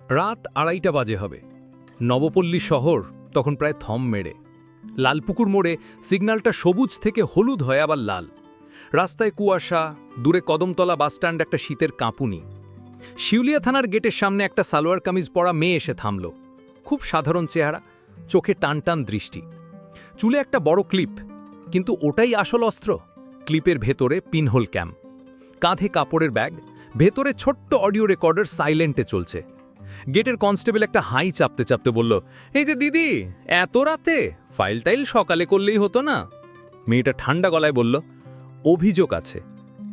রাত আড়াইটা বাজে হবে। নবপল্লী শহর তখন প্রায় থম মেরে। লালপুকুর মোড়ে সিগন্যালটা সবুজ থেকে হলুদ হয় আবার লাল। রাস্তায় কুয়াশা, দূরে কদমতলা বাসস্ট্যান্ড, একটা শীতের কাঁপুনি। শিউলিয়া থানার গেটের সামনে একটা সালোয়ার কামিজ পরা মেয়ে এসে থামল। খুব সাধারণ চেহারা, চোখে টান টান দৃষ্টি। চুলে একটা বড় ক্লিপ, কিন্তু ওটাই আসল অস্ত্র। ক্লিপের ভেতরে পিনহোল ক্যাম্প কাঁধে কাপড়ের ব্যাগ, ভেতরে ছোট্ট অডিও রেকর্ডার সাইলেন্টে চলছে। গেটের কনস্টেবল একটা হাই চাপতে চাপতে বলল, এই যে দিদি, এত রাতে? ফাইল টাইল সকালে করলেই হতো না? মেয়েটা ঠান্ডা গলায় বলল, অভিযোগ আছে,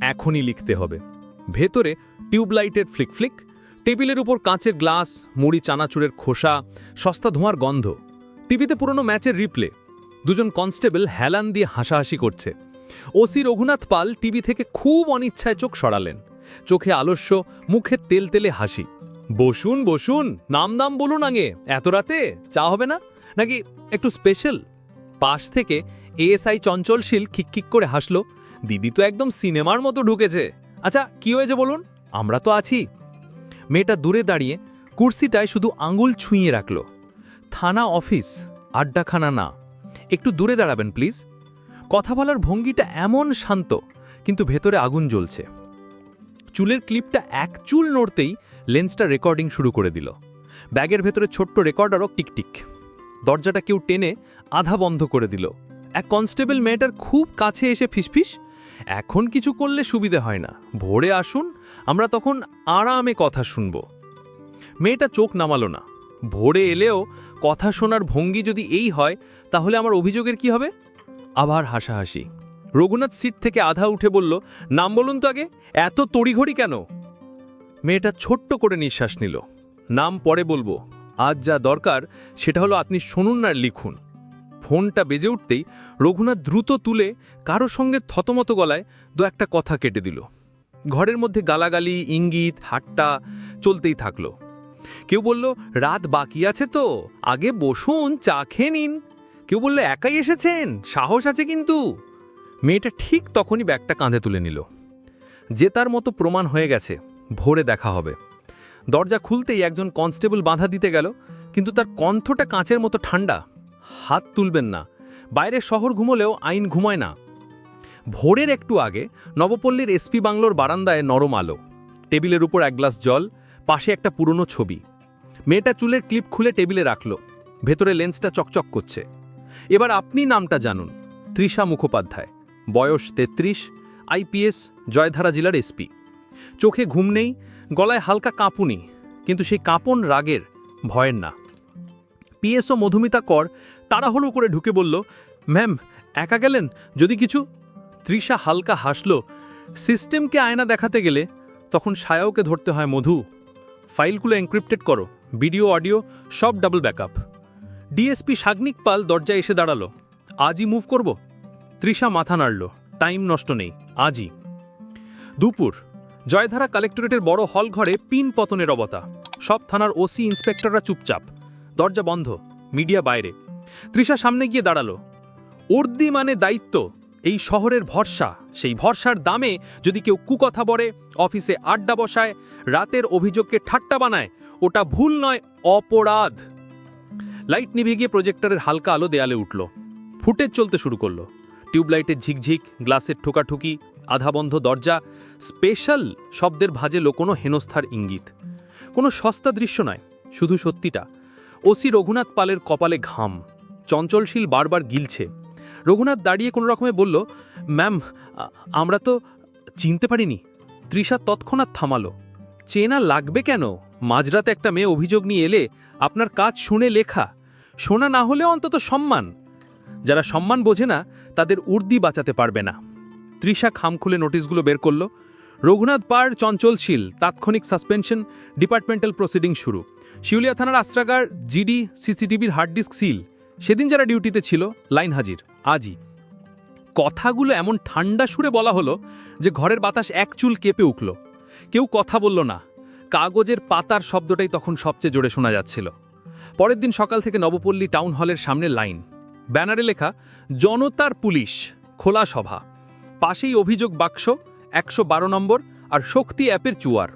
এখনই লিখতে হবে। ভেতরে টিউবলাইটের ফ্লিক ফ্লিক, টেবিলের উপর কাঁচের গ্লাস, মুড়ি চানাচুরের খোসা, সস্তা ধোঁয়ার গন্ধ, টিভিতে পুরনো ম্যাচের রিপ্লে। দুজন কনস্টেবল হেলান দিয়ে হাসাহাসি করছে। ওসি রঘুনাথ পাল টিভি থেকে খুব অনিচ্ছায় চোখ সরালেন। চোখে আলস্য, মুখে তেলতেলে হাসি। বসুন বসুন, নাম নাম বলুন আগে। এত রাতে চা হবে না? নাকি একটু স্পেশাল পাশ থেকে এএসআই চঞ্চলশীল খিকখিক করে হাসলো। দিদি তো একদম সিনেমার মতো ঢুকেছে। আচ্ছা কি হয়েছে বলুন? আমরা তো আছি। মেয়েটা দূরে দাঁড়িয়ে কুর্সিটায় শুধু আঙুল ছুঁয়ে রাখল। থানা অফিস, আড্ডাখানা না। একটু দূরে দাঁড়াবেন প্লিজ কথা বলার ভঙ্গিটা এমন শান্ত, কিন্তু ভেতরে আগুন জ্বলছে। চুলের ক্লিপটা এক চুল নড়তেই লেন্সটা রেকর্ডিং শুরু করে দিল। ব্যাগের ভেতরে ছোট্ট রেকর্ডারও টিকটিক। দরজাটা কেউ টেনে আধা বন্ধ করে দিল। এক কনস্টেবল মেয়েটার খুব কাছে এসে ফিসফিস, এখন কিছু করলে সুবিধে হয় না। ভোরে আসুন, আমরা তখন আরামে কথা শুনব। মেয়েটা চোখ নামালো না। ভোরে এলেও কথা শোনার ভঙ্গি যদি এই হয়, তাহলে আমার অভিযোগের কি হবে? আবার হাসাহাসি। রঘুনাথ সিট থেকে আধা উঠে বলল, নাম বলুন তো আগে, এত তড়িঘড়ি কেন? মেয়েটা ছোট্ট করে নিঃশ্বাস নিল। নাম পরে বলব। আজ যা দরকার, সেটা হলো আপনি শুনুন আর লিখুন। ফোনটা বেজে উঠতেই রঘুনাথ দ্রুত তুলে কারও সঙ্গে থতমত গলায় দু একটা কথা কেটে দিল। ঘরের মধ্যে গালাগালি, ইঙ্গিত, হাট্টা চলতেই থাকল। কেউ বলল, রাত বাকি আছে তো, আগে বসুন, চা খেয়ে নিন। কেউ বলল, একাই এসেছেন, সাহস আছে কিন্তু। মেয়েটা ঠিক তখনই ব্যাগটা কাঁধে তুলে নিল। যে তার মতো প্রমাণ হয়ে গেছে। ভোরে দেখা হবে। দরজা খুলতেই একজন কনস্টেবল বাধা দিতে গেল, কিন্তু তার কণ্ঠটা কাঁচের মতো ঠান্ডা। হাত তুলবেন না। বাইরে শহর ঘুমলেও আইন ঘুমায় না। ভোরের একটু আগে নবপল্লীর এসপি বাংলোর বারান্দায় নরম আলো। টেবিলের উপর এক গ্লাস জল, পাশে একটা পুরনো ছবি। মেয়েটা চুলের ক্লিপ খুলে টেবিলে রাখল। ভেতরে লেন্সটা চকচক করছে। এবার আপনি নামটা জানুন। তৃষা মুখোপাধ্যায়। বয়স তেত্রিশ, আইপিএস, জয়ধারা জেলার এসপি চোখে ঘুম নেই, গলায় হালকা কাঁপুনি কিন্তু সেই কাঁপন রাগের ভয়ের না। পিএসও মধুমিতা কর তাড়াহুড়ো করে ঢুকে বলল, ম্যাম, একা গেলেন? যদি কিছু? তৃষা হালকা হাসল, সিস্টেমকে আয়না দেখাতে গেলে তখন সায়াওকে ধরতে হয় মধু। ফাইলগুলো এনক্রিপ্টেড করো, ভিডিও, অডিও, সব double backup. DSP Sagnik Pal দরজায় এসে দাঁড়াল, আজই মুভ করব? তৃষা মাথা নাড়ল, টাইম নষ্ট নেই, আজই। দুপুর জয়ধারা কালেক্টরেটের বড় হল ঘরে পিন পতনের অবতা। সব থানার ওসি ইন্সপেক্টররা চুপচাপ। দরজা বন্ধ, মিডিয়া বাইরে। তৃষা সামনে গিয়ে দাঁড়াল। উর্দি মানে দায়িত্ব, এই শহরের ভরসা। সেই ভরসার দামে যদি কেউ কুকথা বলে, অফিসে আড্ডা বসায়, রাতের অভিযোগকে ঠাট্টা বানায়, ওটা ভুল নয়, অপরাধ। লাইট নিভে গিয়ে প্রজেক্টরের হালকা আলো দেয়ালে উঠল। ফুটেজ চলতে শুরু করল। টিউবলাইটের ঝিকঝিক, গ্লাসের ঠোকাঠুকি আধা বন্ধ দরজা স্পেশাল শব্দের ভাজে কোনো হেনস্থার ইঙ্গিত। কোনো সস্তা দৃশ্য নয়, শুধু সত্যিটা। ওসি রঘুনাথ পালের কপালে ঘাম। চঞ্চলশীল বারবার গিলছে। রঘুনাথ দাঁড়িয়ে কোনো রকমে বলল, ম্যাম আমরা তো চিনতে পারিনি। তৃষা তৎক্ষণাৎ থামালো। চেনা লাগবে কেন? মাঝরাতে একটা মেয়ে অভিযোগ নিয়ে এলে আপনার কাজ শুনে লেখা। শোনা না হলেও অন্তত সম্মান। যারা সম্মান বোঝে না, তাদের উর্দি বাঁচাতে পারবে না। তৃষা খাম খুলে নোটিশগুলো বের করল। রঘুনাথ পাড় চঞ্চলশীল তাৎক্ষণিক সাসপেনশন, ডিপার্টমেন্টাল প্রসিডিং শুরু। শিউলিয়া থানার আশ্রাগার জিডি সিসিটিভির হার্ড ডিস্ক সিল। সেদিন যারা ডিউটিতে ছিল, লাইন হাজির, আজই। কথাগুলো এমন ঠান্ডা সুরে বলা হলো যে ঘরের বাতাস এক চুল কেঁপে উঠল। কেউ কথা বলল না। কাগজের পাতার শব্দটাই তখন সবচেয়ে জোরে শোনা যাচ্ছিল। পরের দিন সকাল থেকে নবপল্লী টাউন হলের সামনে লাইন। ব্যানারে লেখা, জনতার পুলিশ, খোলা সভা। পাশেই অভিযোগ বাক্স একশো বারো নম্বর আর শক্তি অ্যাপের চুয়ার।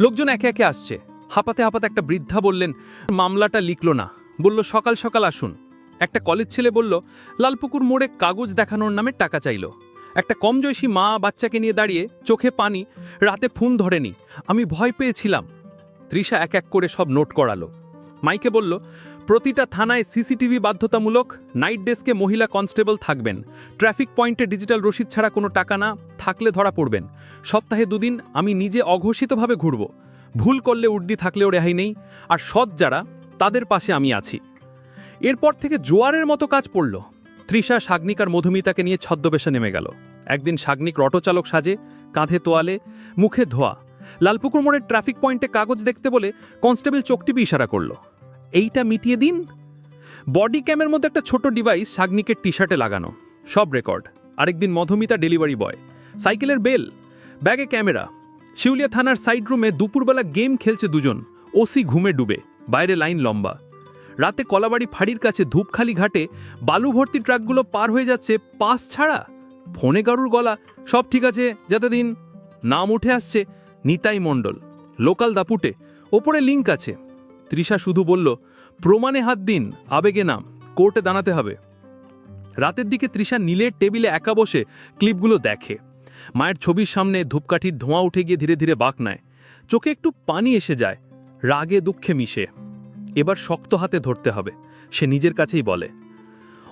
লোকজন একে একে আসছে। হাঁপাতে হাঁপাতে একটা বৃদ্ধা বললেন, মামলাটা লিখল না। বলল, সকাল সকাল আসুন। একটা কলেজ ছেলে বলল, লালপুকুর মোড়ে কাগজ দেখানোর নামে টাকা চাইল। একটা কমজয়সী মা বাচ্চাকে নিয়ে দাঁড়িয়ে চোখে পানি, রাতে ফোন ধরেনি। আমি ভয় পেয়েছিলাম। তৃষা এক এক করে সব নোট করালো। মাইকে বলল প্রতিটা থানায় সিসিটিভি বাধ্যতামূলক নাইট ডেস্কে মহিলা কনস্টেবল থাকবেন। ট্রাফিক পয়েন্টে ডিজিটাল রসিদ ছাড়া কোনো টাকা না থাকলে ধরা পড়বেন। সপ্তাহে দুদিন আমি নিজে অঘোষিতভাবে ঘুরব। ভুল করলে উর্দি থাকলেও রেহাই নেই, আর সৎ যারা, তাদের পাশে আমি আছি। এরপর থেকে জোয়ারের মতো কাজ পড়ল। তৃষা শাগনিক আর মধুমিতাকে নিয়ে ছদ্মবেশে নেমে গেল। একদিন শাগনিক অটোচালক সাজে, কাঁধে তোয়ালে, মুখে ধোয়া। লালপুকুর মোড়ের ট্রাফিক পয়েন্টে কাগজ দেখতে বলে কনস্টেবল চোখটিপি ইশারা করল। এইটা মিটিয়ে দিন। বডি ক্যামের মধ্যে একটা ছোট ডিভাইস শাগনিকের টি শার্টে লাগানো। সব রেকর্ড আরেকদিন মধুমিতা ডেলিভারি বয় সাইকেলের বেল। ব্যাগে ক্যামেরা। শিউলিয়া থানার সাইড রুমে দুপুরবেলা গেম খেলছে দুজন। ওসি ঘুমে ডুবে। বাইরে লাইন লম্বা। রাতে কলাবাড়ি ফাঁড়ির কাছে ধূপখালি ঘাটে বালু ভর্তি ট্রাকগুলো পার হয়ে যাচ্ছে পাস ছাড়া। ফোনে কারুর গলা। সব ঠিক আছে, যাতে দিন। নাম উঠে আসছে নিতাই মণ্ডল। লোকাল দাপুটে। ওপরে লিঙ্ক আছে। তৃষা শুধু বলল, প্রমাণে হাত দিন, আবেগে নাম, কোর্টে দাঁড়াতে হবে। রাতের দিকে তৃষা নীলের টেবিলে একা বসে ক্লিপগুলো দেখে। মায়ের ছবির সামনে ধূপকাঠির ধোঁয়া উঠে গিয়ে ধীরে ধীরে বাঁক নেয়। চোখে একটু পানি এসে যায়, রাগে দুঃখে মিশে। এবার শক্ত হাতে ধরতে হবে, সে নিজের কাছেই বলে।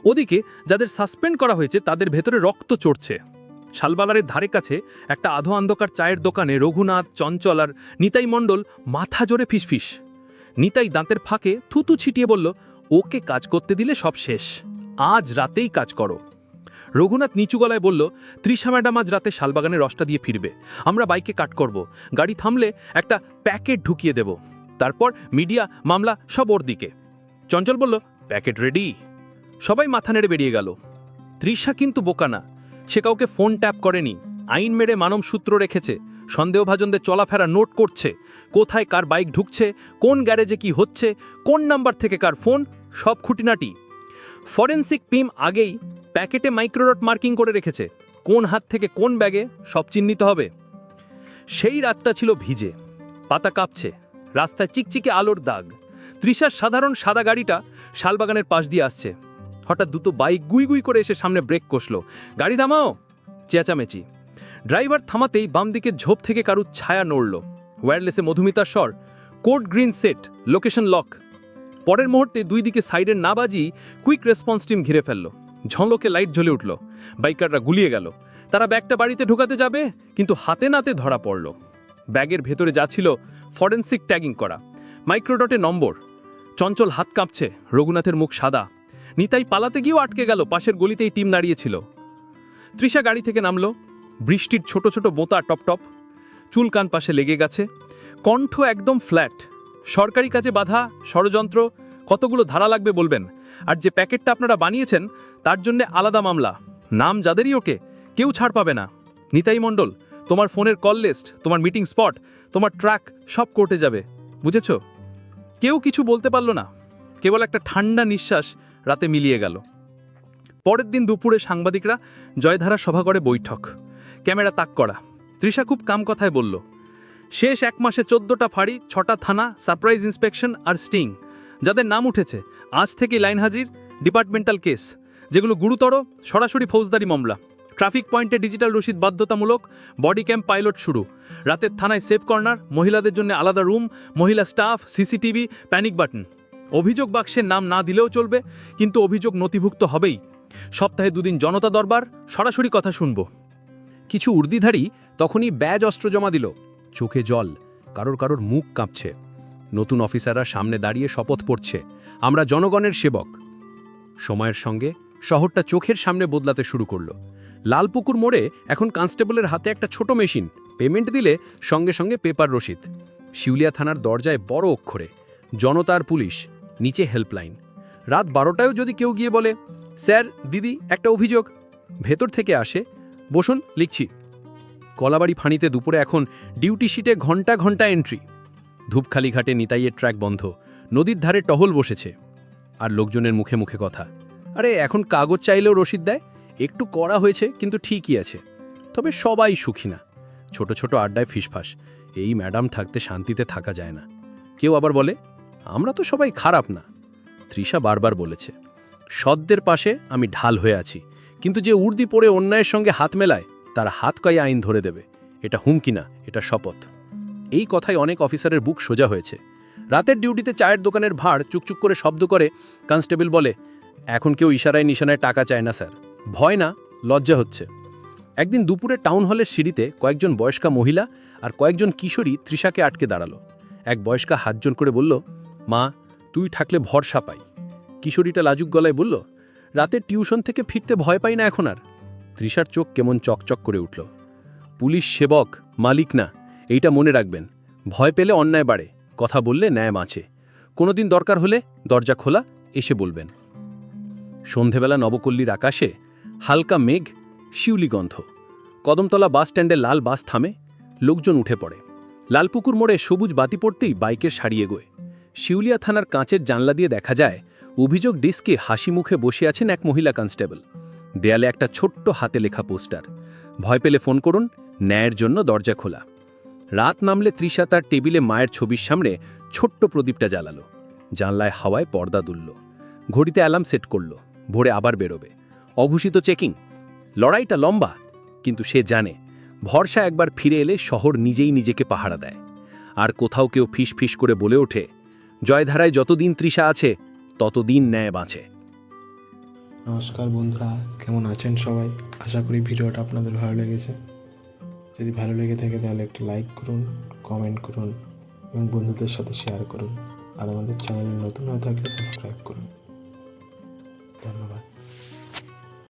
ওদিকে যাদের সাসপেন্ড করা হয়েছে, তাদের ভেতরে রক্ত চড়ছে। শালবালারের ধারে কাছে একটা আধো অন্ধকার চায়ের দোকানে রঘুনাথ, চঞ্চল আর নিতাই মণ্ডল মাথা জোরে ফিসফিস। নিতাই দাঁতের ফাঁকে থুতু ছিটিয়ে বলল, ওকে কাজ করতে দিলে সব শেষ। আজ রাতেই কাজ করো। রঘুনাথ নিচু গলায় বলল ত্রিশা ম্যাডাম আজ রাতে শালবাগানের রসটা দিয়ে ফিরবে। আমরা বাইকে কাট করব। গাড়ি থামলে একটা প্যাকেট ঢুকিয়ে দেব। তারপর মিডিয়া, মামলা সব ওর দিকে। চঞ্চল বলল, প্যাকেট রেডি? সবাই মাথা নেড়ে বেরিয়ে গেল। তৃষা কিন্তু বোকা না। সে কাউকে ফোন ট্যাপ করেনি। আইন মেরে মানব সূত্র রেখেছে। সন্দেহভাজনদের চলাফেরা নোট করছে। কোথায় কার বাইক ঢুকছে, কোন গ্যারেজে কি হচ্ছে, কোন নাম্বার থেকে কার ফোন, সব খুঁটিনাটি। ফরেন্সিক পিম আগেই প্যাকেটে মাইক্রোডট মার্কিং করে রেখেছে। কোন হাত থেকে কোন ব্যাগে, সব চিহ্নিত হবে। সেই রাতটা ছিল ভিজে। পাতা কাঁপছে। রাস্তায় চিকচিকে আলোর দাগ। তৃষার সাধারণ সাদা গাড়িটা শালবাগানের পাশ দিয়ে আসছে। হঠাৎ দুটো বাইক গুই গুই করে এসে সামনে ব্রেক কষল। গাড়ি থামাও! চেঁচামেচি। ড্রাইভার থামাতেই বাম দিকের ঝোপ থেকে কারুর ছায়া নড়ল। ওয়্যারলেসে মধুমিতার স্বর code green set, location lock. পরের মুহূর্তে দুই দিকে সাইডের না বাজি কুইক রেসপন্স টিম ঘিরে ফেলল। ঝলকে লাইট জ্বলে উঠল। বাইকাররা গুলিয়ে গেল। তারা ব্যাগটা বাড়িতে ঢোকাতে যাবে, কিন্তু হাতে নাতে ধরা পড়ল। ব্যাগের ভেতরে যা ছিল ফরেন্সিক ট্যাগিং করা। মাইক্রোডটে নম্বর। চঞ্চল হাত কাঁপছে, রঘুনাথের মুখ সাদা। নিতাই পালাতে গিয়েও আটকে গেল, পাশের গলিতেই টিম দাঁড়িয়েছিল তৃষা গাড়ি থেকে নামলো। বৃষ্টির ছোট ছোট বোতা টপ টপ, চুল কান পাশে লেগে গেছে, কণ্ঠ একদম ফ্ল্যাট সরকারি কাজে বাধা, ষড়যন্ত্র, কতগুলো ধারা লাগবে বলবেন? আর যে প্যাকেটটা আপনারা বানিয়েছেন, তার জন্য আলাদা মামলা। নাম যাদেরই ওকে, কেউ ছাড় পাবে না। নিতাই মণ্ডল, তোমার ফোনের কল লিস্ট, তোমার মিটিং স্পট, তোমার ট্র্যাক সব কোর্টে যাবে। বুঝেছ? কেউ কিছু বলতে পারল না। কেবল একটা ঠান্ডা নিঃশ্বাস রাতে মিলিয়ে গেল। পরের দিন দুপুরে সাংবাদিকরা জয়ধারা সভা করে বৈঠক। ক্যামেরা তাক করা। তৃষা খুব কাম কথায় বলল, শেষ এক মাসে চোদ্দটা ফাঁড়ি, ছটা থানা, সারপ্রাইজ ইন্সপেকশন আর স্টিং, যাদের নাম উঠেছে, আজ থেকে লাইন হাজির, ডিপার্টমেন্টাল কেস, যেগুলো গুরুতর, সরাসরি ফৌজদারি মামলা। ট্রাফিক পয়েন্টে ডিজিটাল রসিদ বাধ্যতামূলক, বডি ক্যাম্প পাইলট শুরু। রাতের থানায় সেফ কর্নার, মহিলাদের জন্য আলাদা রুম, মহিলা স্টাফ, সিসিটিভি, প্যানিক বাটন। অভিযোগ বাক্সের নাম না দিলেও চলবে, কিন্তু অভিযোগ নথিভুক্ত হবেই। সপ্তাহে দুদিন জনতা দরবার, সরাসরি কথা শুনব। কিছু উর্দিধারী তখনই ব্যাজ অস্ত্র জমা দিল। চোখে জল, কারোর কারোর মুখ কাঁপছে। নতুন অফিসাররা সামনে দাঁড়িয়ে শপথ পড়ছে। আমরা জনগণের সেবক। সময়ের সঙ্গে শহরটা চোখের সামনে বদলাতে শুরু করল। লালপুকুর মোড়ে এখন কনস্টেবলের হাতে একটা ছোট মেশিন। পেমেন্ট দিলে সঙ্গে সঙ্গে পেপার রসিদ। শিউলিয়া থানার দরজায় বড় অক্ষরে, জনতার পুলিশ, নিচে হেল্পলাইন। রাত বারোটায়ও যদি কেউ গিয়ে বলে, স্যার, দিদি, একটা অভিযোগ। ভেতর থেকে আসে বসুন, লিখছি। কলাবাড়ি ফাঁড়িতে দুপুরে এখন ডিউটি শিটে ঘণ্টা ঘণ্টা এন্ট্রি। ধূপখালি ঘাটে নিতাইয়ের ট্র্যাক বন্ধ। নদীর ধারে টহল বসেছে। আর লোকজনের মুখে মুখে কথা। আরে, এখন কাগজ চাইলেও রসিদ দেয়? একটু করা হয়েছে, কিন্তু ঠিকই আছে। তবে সবাই সুখী না। ছোট ছোট আড্ডায় ফিসফাস। এই ম্যাডাম থাকতে শান্তিতে থাকা যায় না। কেউ আবার বলে, আমরা তো সবাই খারাপ না। তৃষা বারবার বলেছে, সদ্যের পাশে আমি ঢাল হয়ে আছি। কিন্তু যে উর্দি পড়ে অন্যায়ের সঙ্গে হাত মেলায়, তার হাত কয়ে আইন ধরে দেবে। এটা হুমকি না, এটা শপথ। এই কথায় অনেক অফিসারের বুক সোজা হয়েছে। রাতের ডিউটিতে চায়ের দোকানের ভাড় চুকচুক করে শব্দ করে কনস্টেবল বলে, এখন কেউ ইশারায় নিশানায় টাকা চায় না, স্যার। ভয় না, লজ্জা হচ্ছে। একদিন দুপুরে টাউন হলের সিঁড়িতে কয়েকজন বয়স্কা মহিলা আর কয়েকজন কিশোরী তৃষাকে আটকে দাঁড়াল। এক বয়স্কা হাতজন করে বলল, মা, তুই থাকলে ভরসা পাই। কিশোরীটা লাজুক গলায় বলল রাতের টিউশন থেকে ফিরতে ভয় পাই না এখন আর। তৃষার চোখ কেমন চকচক করে উঠল। পুলিশ সেবক, মালিক না, এইটা মনে রাখবেন, ভয় পেলে অন্যায় বাড়ে, কথা বললে ন্যায় মাছে কোনোদিন দরকার হলে দরজা খোলা, এসে বলবেন। সন্ধেবেলা নবকল্লীর আকাশে হালকা মেঘ শিউলিগন্ধ কদমতলা বাস স্ট্যান্ডে লাল বাস থামে, লোকজন উঠে পড়ে। লালপুকুর মোড়ে সবুজ বাতি পড়তেই বাইকের সারিয়ে গোয় শিউলিয়া থানার কাঁচের জানলা দিয়ে দেখা যায় অভিযোগ ডিস্কে হাসি মুখে বসে আছেন এক মহিলা কনস্টেবল। দেয়ালে একটা ছোট্ট হাতে লেখা পোস্টার। ভয় পেলে ফোন করুন, ন্যায়ের জন্য দরজা খোলা। রাত নামলে তৃষা তার টেবিলে মায়ের ছবির সামনে ছোট্ট প্রদীপটা জ্বালালো। জানলায় হাওয়ায় পর্দা দুলল। ঘড়িতে অ্যালার্ম সেট করল। ভোরে আবার বেরোবে। অঘোষিত চেকিং। লড়াইটা লম্বা, কিন্তু সে জানে, ভরসা একবার ফিরে এলে শহর নিজেই নিজেকে পাহারা দেয়। আর কোথাও কেউ ফিস ফিস করে বলে ওঠে, জয়ধারায় যতদিন তৃষা আছে ততদিন ন্যায় বাঁচে। নমস্কার বন্ধুরা, কেমন আছেন সবাই? আশা করি ভিডিওটা আপনাদের ভালো লেগেছে। যদি ভালো লেগে থাকে তাহলে একটি লাইক করুন, কমেন্ট করুন এবং বন্ধুদের সাথে শেয়ার করুন। আর আমাদের চ্যানেল নতুন হয়ে থাকলে সাবস্ক্রাইব করুন। ধন্যবাদ।